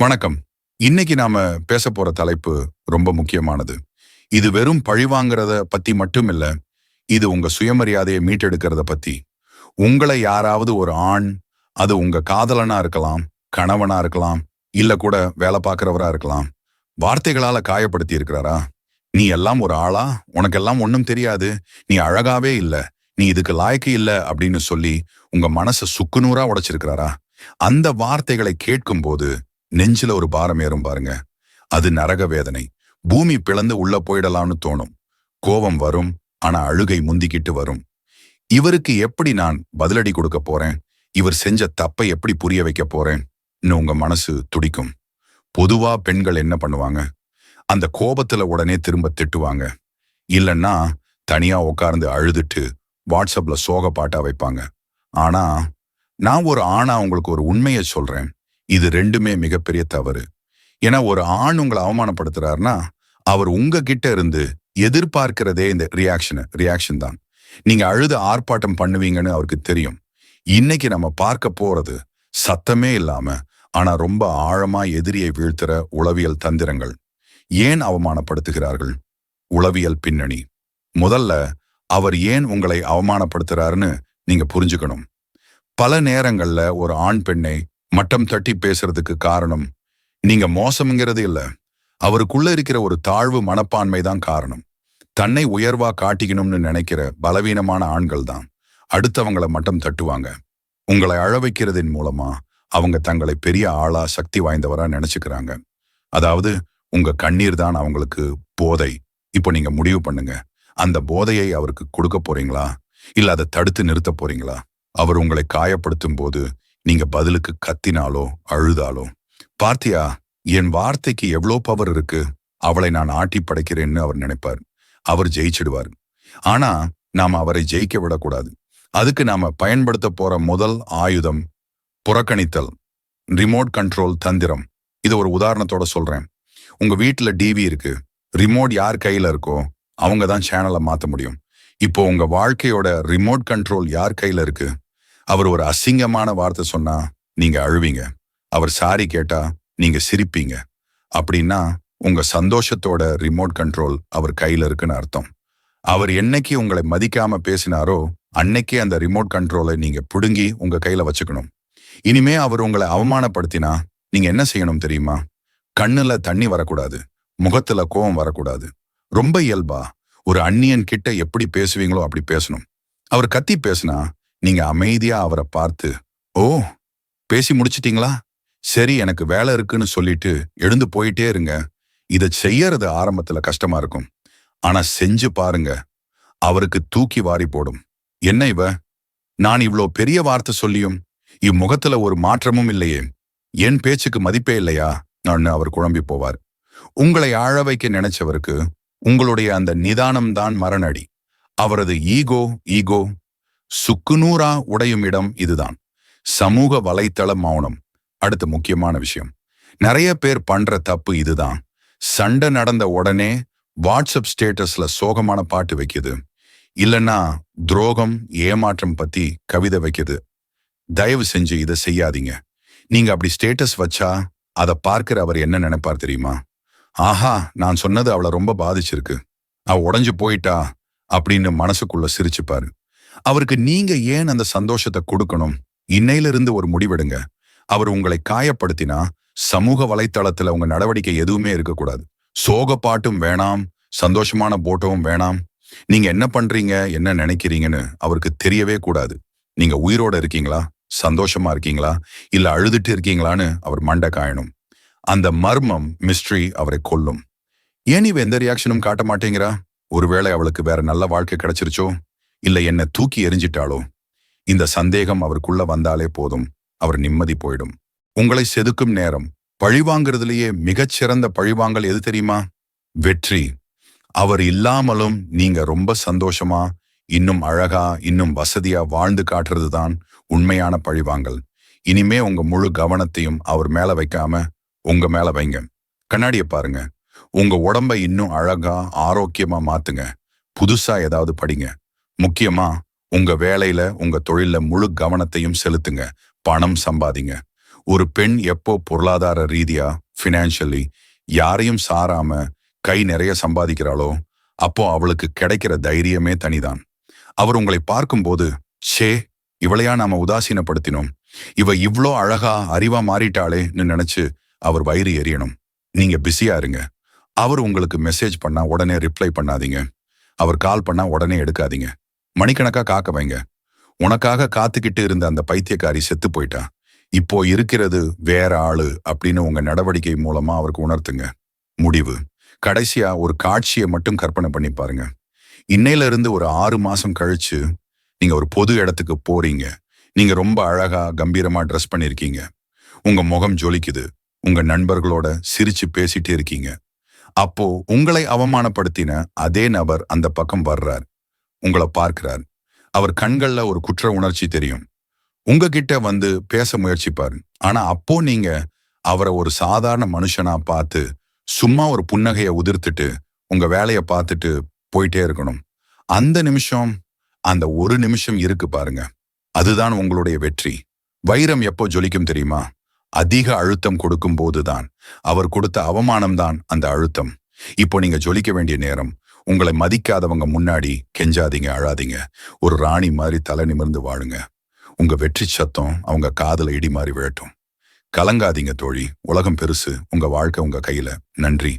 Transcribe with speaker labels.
Speaker 1: வணக்கம். இன்னைக்கு நாம பேச போற தலைப்பு ரொம்ப முக்கியமானது. இது வெறும் பழி வாங்குறத பத்தி மட்டும் இல்ல இது உங்க சுயமரியாதையை மீட்டெடுக்கிறத பத்தி. உங்களை யாராவது ஒரு ஆண் அது உங்க காதலனா இருக்கலாம் கணவனா இருக்கலாம் இல்ல கூட வேலை பார்க்கறவரா இருக்கலாம் வார்த்தைகளால காயப்படுத்தி இருக்கிறாரா? நீ எல்லாம் ஒரு ஆளா? உனக்கெல்லாம் ஒன்றும் தெரியாது. நீ அழகாவே இல்ல. நீ இதுக்கு லாய்க்கு இல்ல அப்படின்னு சொல்லி உங்க மனசை சுக்குநூறா உடைச்சிருக்கிறாரா? அந்த வார்த்தைகளை கேட்கும்போது நெஞ்சில ஒரு பாரம் ஏறும் பாருங்க. அது நரக வேதனை. பூமி பிளந்து உள்ள போயிடலாம்னு தோணும். கோபம் வரும் ஆனா அழுகை முந்திக்கிட்டு வரும். இவருக்கு எப்படி நான் பதிலடி கொடுக்க போறேன்? இவர் செஞ்ச தப்பை எப்படி புரிய வைக்க போறேன்னு உங்க மனசு துடிக்கும். பொதுவா பெண்கள் என்ன பண்ணுவாங்க? அந்த கோபத்துல உடனே திரும்ப திட்டுவாங்க. இல்லைன்னா தனியா உட்கார்ந்து அழுதுட்டு வாட்ஸ்அப்ல சோக பாட்டா வைப்பாங்க. ஆனா நான் ஒரு ஆணா உங்களுக்கு ஒரு உண்மையை சொல்றேன். இது ரெண்டுமே மிகப்பெரிய தவறு. ஏன்னா ஒரு ஆண் உங்களை அவமானப்படுத்துறாருன்னா அவர் உங்ககிட்ட இருந்து எதிர்பார்க்கிறதே இந்த ரியாக்ஷனு ரியாக்ஷன் தான். நீங்க அழுது ஆர்ப்பாட்டம் பண்ணுவீங்கன்னு அவருக்கு தெரியும். இன்னைக்கு நம்ம பார்க்க போறது சத்தமே இல்லாம ஆனா ரொம்ப ஆழமா எதிரியை வீழ்த்துற உளவியல் தந்திரங்கள். ஏன் அவமானப்படுத்துகிறார்கள்? உளவியல் பின்னணி. முதல்ல அவர் ஏன் உங்களை அவமானப்படுத்துறாருன்னு நீங்க புரிஞ்சுக்கணும். பல நேரங்கள்ல ஒரு ஆண் பெண்ணை மட்டம் தட்டி பேசுறதுக்கு காரணம் நீங்க மோசம்ங்கிறது இல்ல. அவருக்குள்ள இருக்கிற ஒரு தாழ்வு மனப்பான்மை தான் காரணம். தன்னை உயர்வா காட்டிக்கணும்னு நினைக்கிற பலவீனமான ஆண்கள் தான் அடுத்தவங்களை மட்டம் தட்டுவாங்க. உங்களை அழ வைக்கிறதின் மூலமா அவங்க தங்களை பெரிய ஆளா சக்தி வாய்ந்தவரா நினைச்சுக்கிறாங்க. அதாவது உங்க கண்ணீர் தான் அவங்களுக்கு போதை. இப்போ நீங்க முடிவு பண்ணுங்க. அந்த போதையை அவருக்கு கொடுக்க போறீங்களா? இல்ல அதை தடுத்து நிறுத்த போறீங்களா? அவர் உங்களை காயப்படுத்தும் போது நீங்க பதிலுக்கு கத்தினாலோ அழுதாலோ பார்த்தியா என் வார்த்தைக்கு எவ்வளோ பவர் இருக்கு? அவளை நான் ஆட்டி படைக்கிறேன்னு அவர் நினைப்பார். அவர் ஜெயிச்சிடுவார். ஆனா நாம அவரை ஜெயிக்க விடக்கூடாது. அதுக்கு நாம பயன்படுத்த போற முதல் ஆயுதம் புறக்கணித்தல் ரிமோட் கண்ட்ரோல் தந்திரம். இது ஒரு உதாரணத்தோட சொல்றேன். உங்க வீட்டுல டிவி இருக்கு. ரிமோட் யார் கையில இருக்கோ அவங்க தான் சேனலை மாத்த முடியும். இப்போ உங்க வாழ்க்கையோட ரிமோட் கண்ட்ரோல் யார் கையில இருக்கு? அவர் ஒரு அசிங்கமான வார்த்தை சொன்னா நீங்க அழுவீங்க. அவர் சாரி கேட்டா நீங்க சிரிப்பீங்க. அப்படின்னா உங்க சந்தோஷத்தோட ரிமோட் கண்ட்ரோல் அவர் கையில இருக்குன்னு அர்த்தம். அவர் என்னைக்கு உங்களை மதிக்காம பேசினாரோ அன்னைக்கே அந்த ரிமோட் கண்ட்ரோலை நீங்க புடுங்கி உங்க கையில வச்சுக்கணும். இனிமே அவர் உங்களை அவமானப்படுத்தினா நீங்க என்ன செய்யணும் தெரியுமா? கண்ணுல தண்ணி வரக்கூடாது முகத்துல கோவம் வரக்கூடாது. ரொம்ப இயல்பா ஒரு அந்நியன் கிட்ட எப்படி பேசுவீங்களோ அப்படி பேசணும். அவர் கத்தி பேசினா நீங்க அமைதியா அவரை பார்த்து ஓ பேசி முடிச்சிட்டீங்களா? சரி எனக்கு வேலை இருக்குன்னு சொல்லிட்டு எழுந்து போயிட்டே இருங்க. இதை செய்யறது ஆரம்பத்துல கஷ்டமா இருக்கும். ஆனா செஞ்சு பாருங்க. அவருக்கு தூக்கி வாரி போடும். என்ன இவ? நான் இவ்வளோ பெரிய வார்த்தை சொல்லியும் இம்முகத்துல ஒரு மாற்றமும் இல்லையே. என் பேச்சுக்கு மதிப்பே இல்லையா? நான் அவர் குழம்பி போவார். உங்களை ஆழ வைக்க நினைச்சவருக்கு உங்களுடைய அந்த நிதானம் தான் மரணடி. அவரது ஈகோ ஈகோ சுக்குநூறா உடையும் இடம் இதுதான். சமூக வலைத்தள மௌனம். அடுத்த முக்கியமான விஷயம். நிறைய பேர் பண்ற தப்பு இதுதான். சண்டை நடந்த உடனே வாட்ஸ்அப் ஸ்டேட்டஸ்ல சோகமான பாட்டு வைக்குது. இல்லைன்னா துரோகம் ஏமாற்றம் பத்தி கவிதை வைக்குது. தயவு செஞ்சு இதை செய்யாதீங்க. நீங்க அப்படி ஸ்டேட்டஸ் வச்சா அதை பார்க்கிற அவர் என்ன நினைப்பார் தெரியுமா? ஆஹா நான் சொன்னது அவளை ரொம்ப பாதிச்சிருக்கு. அவ உடஞ்சு போயிட்டா அப்படின்னு மனசுக்குள்ள சிரிச்சுப்பாரு. அவருக்கு நீங்க ஏன் அந்த சந்தோஷத்தை கொடுக்கணும்? இன்னையிலிருந்து ஒரு முடிவெடுங்க. அவர் உங்களை காயப்படுத்தினா சமூக வலைத்தளத்துல உங்க நடவடிக்கை எதுவுமே இருக்கக்கூடாது. சோக பாட்டும் வேணாம் சந்தோஷமான போட்டோவும் வேணாம். நீங்க என்ன பண்றீங்க என்ன நினைக்கிறீங்கன்னு அவருக்கு தெரியவே கூடாது. நீங்க உயிரோட இருக்கீங்களா? சந்தோஷமா இருக்கீங்களா? இல்ல அழுதுட்டு இருக்கீங்களான்னு அவர் மண்டை காயணும். அந்த மர்மம் மிஸ்ட்ரி அவரை கொல்லும். ஏன் இவ எந்த ரியாக்ஷனும் காட்ட மாட்டேங்கிறா? ஒருவேளை அவளுக்கு வேற நல்ல வாழ்க்கை கிடைச்சிருச்சோ? இல்ல என்ன தூக்கி எரிஞ்சிட்டாளோ இந்த சந்தேகம் அவருக்குள்ள வந்தாலே போதும். அவர் நிம்மதி போயிடும். உங்களை செதுக்கும் நேரம். பழிவாங்கிறதுலேயே மிகச்சிறந்த பழிவாங்கல் எது தெரியுமா? வெற்றி. அவர் இல்லாமலும் நீங்க ரொம்ப சந்தோஷமா இன்னும் அழகா இன்னும் வசதியா வாழ்ந்து காட்டுறது தான் உண்மையான பழிவாங்கல் இனிமே உங்க முழு கவனத்தையும் அவர் மேல வைக்காம உங்க மேல வைங்க. கண்ணாடிய பாருங்க. உங்க உடம்ப இன்னும் அழகா ஆரோக்கியமா மாத்துங்க. புதுசா ஏதாவது படிங்க. முக்கியமா உங்க வேலையில உங்க தொழில முழு கவனத்தையும் செலுத்துங்க. பணம் சம்பாதிங்க. ஒரு பெண் எப்போ பொருளாதார ரீதியா ஃபினான்ஷியலி யாரையும் சாராம கை நிறைய சம்பாதிக்கிறாளோ அப்போ அவளுக்கு கிடைக்கிற தைரியமே தனிதான். அவர் உங்களை பார்க்கும்போது ஷே இவளையா நாம உதாசீனப்படுத்தினோம். இவ இவ்ளோ அழகா அறிவா மாறிட்டாளேன்னு நினைச்சு அவர் வயிறு எரியணும். நீங்க பிஸியா இருங்க. அவர் உங்களுக்கு மெசேஜ் பண்ணா உடனே ரிப்ளை பண்ணாதீங்க. அவர் கால் பண்ணா உடனே எடுக்காதீங்க. மணிக்கணக்கா காக்க வைங்க. உனக்காக காத்துக்கிட்டு இருந்த அந்த பைத்தியக்காரி செத்து போயிட்டா. இப்போ இருக்கிறது வேற ஆளு அப்படின்னு உங்க நடவடிக்கை மூலமா அவருக்கு உணர்த்துங்க. முடிவு. கடைசியா ஒரு காட்சியை மட்டும் கற்பனை பண்ணி பாருங்க. இன்னையில இருந்து ஒரு ஆறு மாசம் கழிச்சு நீங்க ஒரு பொது இடத்துக்கு போறீங்க. நீங்க ரொம்ப அழகா கம்பீரமா ட்ரெஸ் பண்ணிருக்கீங்க உங்க முகம் ஜொலிக்குது. உங்க நண்பர்களோட சிரிச்சு பேசிட்டே இருக்கீங்க. அப்போ உங்களை அவமானப்படுத்தின அதே நபர் அந்த பக்கம் வர்றார். உங்களை பார்க்கிறார். அவர் கண்கள்ல ஒரு குற்ற உணர்ச்சி தெரியும். உங்ககிட்ட வந்து பேச முயற்சிப்பார். ஆனா அப்போ நீங்க அவரை ஒரு சாதாரண மனுஷனா பார்த்து சும்மா ஒரு புன்னகையை உதிர்த்துட்டு உங்க வேலையை பார்த்துட்டு போயிட்டே இருக்கணும். அந்த நிமிஷம் அந்த ஒரு நிமிஷம் இருக்கு பாருங்க. அதுதான் உங்களுடைய வெற்றி. வைரம் எப்போ ஜொலிக்கும் தெரியுமா? அதிக அழுத்தம் கொடுக்கும் போதுதான் அவர் கொடுத்த அவமானம் தான் அந்த அழுத்தம். இப்போ நீங்க ஜொலிக்க வேண்டிய நேரம். உங்களை மதிக்காதவங்க முன்னாடி கெஞ்சாதீங்க அழாதீங்க. ஒரு ராணி மாதிரி தலை நிமிர்ந்து வாழுங்க. உங்க வெற்றி சத்தம் அவங்க காதுல இடி மாறி விழட்டும். கலங்காதீங்க தோழி. உலகம் பெருசு. உங்க வாழ்க்கை உங்க கையில. நன்றி.